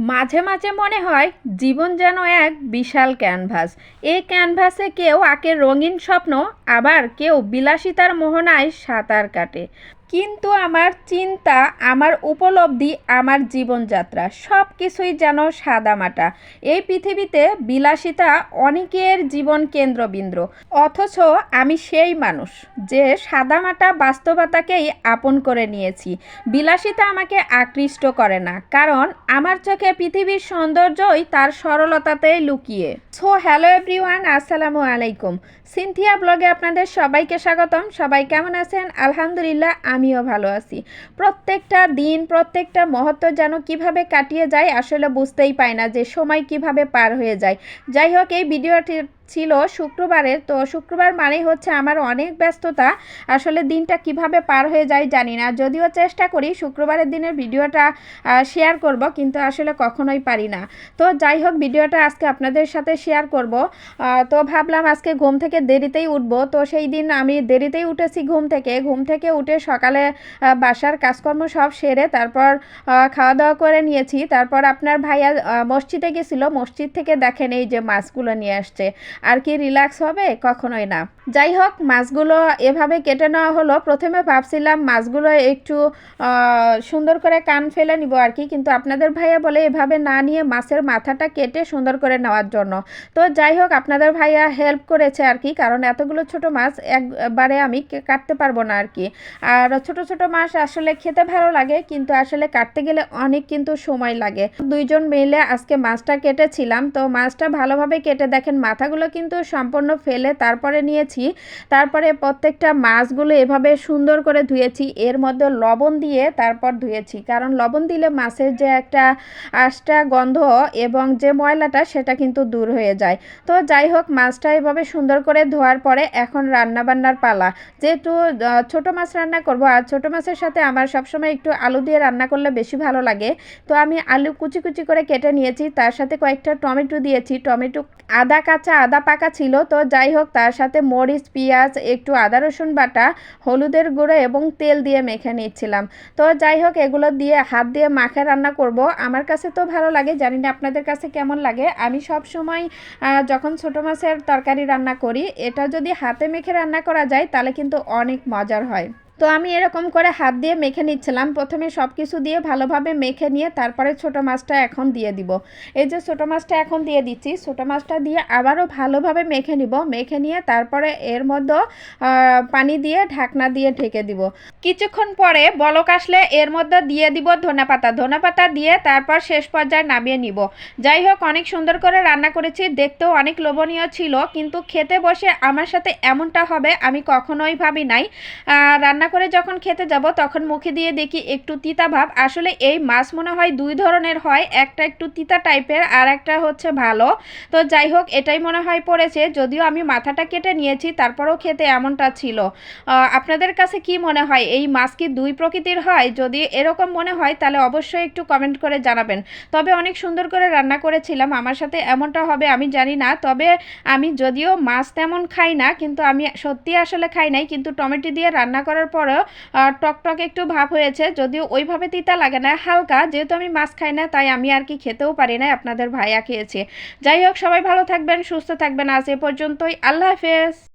মাঝে মাঝে মনে হয় জীবন যেন এক বিশাল ক্যানভাস। এই ক্যানভাসে কেউ আঁকে রঙিন স্বপ্ন, আবার কেউ বিলাসিতার মোহনায় সাঁতার কাটে। কিন্তু আমার চিন্তা, আমার উপলব্ধি, আমার জীবনযাত্রা সব কিছুই যেন সাদামাটা। এই পৃথিবীতে বিলাসিতা অনেকের জীবন কেন্দ্রবিন্দু। অথচ আমি সেই মানুষ যে সাদামাটা বাস্তবতাকেই আপন করে নিয়েছি। বিলাসিতা আমাকে আকৃষ্ট করে না, কারণ আমার চোখে পৃথিবীর সৌন্দর্যই তার সরলতাতেই লুকিয়ে। সো হ্যালো এভরিওয়ান আসসালামু আলাইকুম। সিনথিয়া ব্লগে আপনাদের সবাইকে স্বাগতম। সবাই কেমন আছেন? আলহামদুলিল্লাহ, আমিও ভালো আছি। প্রত্যেকটা দিন, প্রত্যেকটা মুহূর্ত যেন কীভাবে কাটিয়ে যায় আসলে বুঝতেই পায় না যে সময় কীভাবে পার হয়ে যায়। যাই হোক এই ভিডিওটি ছিল শুক্রবারের, তো শুক্রবার মানেই হচ্ছে আমার অনেক ব্যস্ততা। আসলে দিনটা কীভাবে পার হয়ে যায় জানি না। যদিও চেষ্টা করি শুক্রবারের দিনের ভিডিওটা শেয়ার করব, কিন্তু আসলে কখনোই পারি না। তো যাই হোক, ভিডিওটা আজকে আপনাদের সাথে শেয়ার করব। তো ভাবলাম আজকে ঘুম থেকে দেরিতেই উঠবো। তো সেই দিন আমি দেরিতেই উঠেছি ঘুম থেকে। ঘুম থেকে উঠে সকালে বাসার কাজকর্ম সব সেরে তারপর খাওয়া দাওয়া করে নিয়েছি। তারপর আপনার ভাইয়া মসজিদে গেছিল। মসজিদ থেকে দেখেন এই যে মাছগুলো নিয়ে আসছে। আর কি রিল্যাক্স হবে? কখনোই না। যাই হোক, মাছগুলো এভাবে কেটে নেওয়া হলো। প্রথমে ভাবছিলাম মাছগুলো একটু সুন্দর করে কান ফেলে নিব আর কি, কিন্তু আপনাদের ভাইয়া বলে এভাবে না নিয়ে মাছের মাথাটা কেটে সুন্দর করে নেওয়ার জন্য। তো যাই হোক, আপনাদের ভাইয়া হেল্প করেছে আর কি, কারণ এতগুলো ছোট মাছ একবারে আমি কাটতে পারব না আর কি। আর ছোট ছোট মাছ আসলে খেতে ভালো লাগে, কিন্তু আসলে কাটতে গেলে অনেক কিন্তু সময় লাগে। দুইজন মিলে আজকে মাছটা কেটেছিলাম, তো মাছটা ভালোভাবে কেটে দেখেন, মাথাগুলো কিন্তু সম্পূর্ণ ফেলে তারপরে নিয়েছি। তারপরে প্রত্যেকটা মাছগুলো এভাবে সুন্দর করে ধুয়েছি। এর মধ্যে লবণ দিয়ে তারপর ধুয়েছি। কারণ লবণ দিলে মাছের যে একটা আশটা গন্ধ এবং যে ময়লাটা সেটা কিন্তু দূর হয়ে যায়। তো যাই হোক, মাছটা এভাবে সুন্দর করে ধোয়ার পরে এখন রান্না বান্নার পালা। যেহেতু ছোট মাছ রান্না করব আর ছোট মাছের সাথে আমার সবসময় একটু আলু দিয়ে রান্না করলে বেশি ভালো লাগে। তো আমি আলু কুচি কুচি করে কেটে নিয়েছি। তার সাথে কয়েকটা টমেটো দিয়েছি। টমেটো, আদা কাঁচা আদা পাকা ছিল। তো যাই হোক, তার সাথে মরিচ, পেঁয়াজ, একটু আদা, রসুন বাটা, হলুদের গুঁড়ো এবং তেল দিয়ে মেখে নিচ্ছিলাম। তো যাই হোক, এগুলো দিয়ে হাত দিয়ে মাখে রান্না করব। আমার কাছে তো ভালো লাগে, জানি না আপনাদের কাছে কেমন লাগে। আমি সব সময় যখন ছোট মাছের তরকারি রান্না করি, এটা যদি হাতে মেখে রান্না করা যায়, তাহলে কিন্তু অনেক মজার হয়। তো আমি এরকম করে হাত দিয়ে মেখে নিচ্ছিলাম। প্রথমে সব কিছু দিয়ে ভালোভাবে মেখে নিয়ে তারপরে ছোট মাছটা এখন দিয়ে দিব। এই যে ছোট মাছটা এখন দিয়ে দিচ্ছি, ছোট মাছটা দিয়ে আবারও ভালোভাবে মেখে নিব। মেখে নিয়ে তারপরে এর মধ্যে পানি দিয়ে ঢাকনা দিয়ে ঢেকে দিব। কিছুক্ষণ পরে বলক আসলে এর মধ্যে দিয়ে দিব ধনে পাতা। ধনে পাতা দিয়ে তারপর শেষ পর্যায়ে নামিয়ে নিব। যাই হোক, অনেক সুন্দর করে রান্না করেছি। দেখতেও অনেক লোভনীয় ছিল, কিন্তু খেতে বসে আমার সাথে এমনটা হবে আমি কখনোই ভাবি নাই। রান্না করে যখন খেতে যাব, তখন মুখে দিয়ে দেখি একটু তিতা ভাব। আসলে এই মাছ মনে হয় দুই ধরনের হয়, একটা একটু তিতা টাইপের আর একটা হচ্ছে ভালো। তো যাই হোক, এটাই মনে হয় পড়েছে। যদিও আমি মাথাটা কেটে নিয়েছি, তারপরেও খেতে এমনটা ছিল। আপনাদের কাছে কি মনে হয়? এই মাছ কি দুই প্রকৃতির হয়? যদি এরকম মনে হয়, তাহলে অবশ্যই একটু কমেন্ট করে জানাবেন। তবে অনেক সুন্দর করে রান্না করেছিলাম। আমার সাথে এমনটা হবে, আমি জানি না। তবে আমি যদিও মাছ তেমন খাই না, কিন্তু আমি সত্যি আসলে খাই নাই। কিন্তু টমেটো দিয়ে রান্না করার পর পরেও টকটক একটু ভাব হয়েছে। যদিও ওইভাবে তিতা লাগে না, হালকা। যেহেতু আমি মাছ খাই না, তাই আমি আর কি খেতেও পারি না, আপনাদের ভাইয়া খেয়েছে। যাই হোক, সবাই ভালো থাকবেন, সুস্থ থাকবেন। আজ এ পর্যন্তই। আল্লাহ হাফেজ।